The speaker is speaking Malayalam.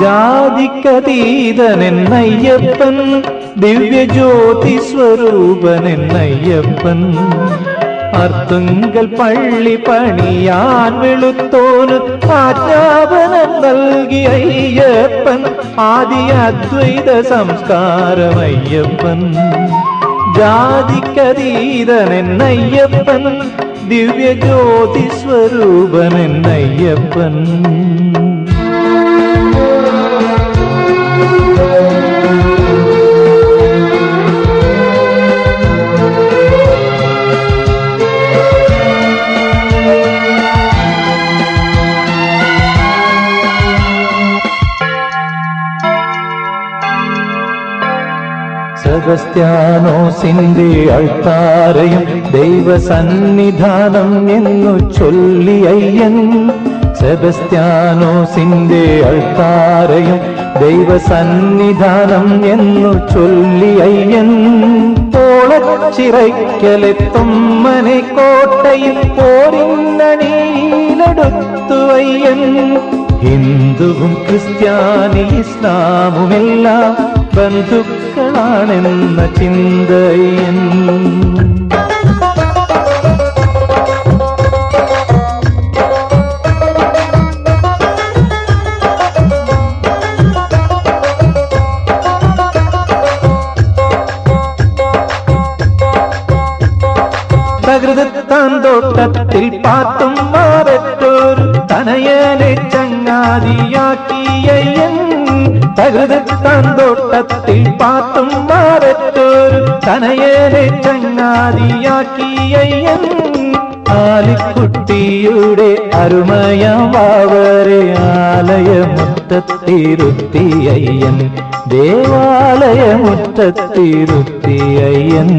ജാതിക്കതീതനെന്നയ്യപ്പൻ ദിവ്യജ്യോതി സ്വരൂപനെന്നയ്യപ്പൻ അർത്തുങ്കൽ പള്ളി പണിയാൻ വെളുത്തോന് ആജ്ഞാപനം നൽകി അയ്യപ്പൻ ആദി അദ്വൈത സംസ്കാരമയ്യപ്പൻ. ജാതിക്കതീതനെന്നയ്യപ്പൻ ദിവ്യജ്യോതി സ്വരൂപനെന്നയ്യപ്പൻ സെബസ്ത്യാനോസിന്റെ അൾത്താരയും ദൈവസന്നിധാനം എന്നു ചൊല്ലി അയ്യൻ. സെബസ്ത്യാനോസിന്റെ അൾത്താരയും ദൈവസന്നിധാനം എന്നു ചൊല്ലി അയ്യൻ. പോളച്ചിറയ്ക്കലെത്തുമ്മനെ കോട്ടയിൽ പോരിന്നണിയിലെടുത്തു അയ്യൻ. ഹിന്ദുവും ക്രിസ്ത്യാനി ഇസ്ലാമുമെല്ലാം ബന്ധുക്കളാണെന്ന ചിന്തയൻ തകൃതാൻ തോട്ടത്തിൽ പാത്തും മാററ്റൊരു തനയനെ ചങ്ങാതിയാക്കിയയ്യൻ തകൃതാൻ തോട്ടത്തിൽ പാത്തും മാററ്റൊരു തനയനെ ചങ്ങാതിയാക്കിയയ്യൻ ആലിക്കുട്ടിയുടെ അരുമയവാവരെ ആലയമുറ്റത്തിരുത്തിയയ്യൻ ദേവാലയമുറ്റത്തിരുത്തിയയ്യൻ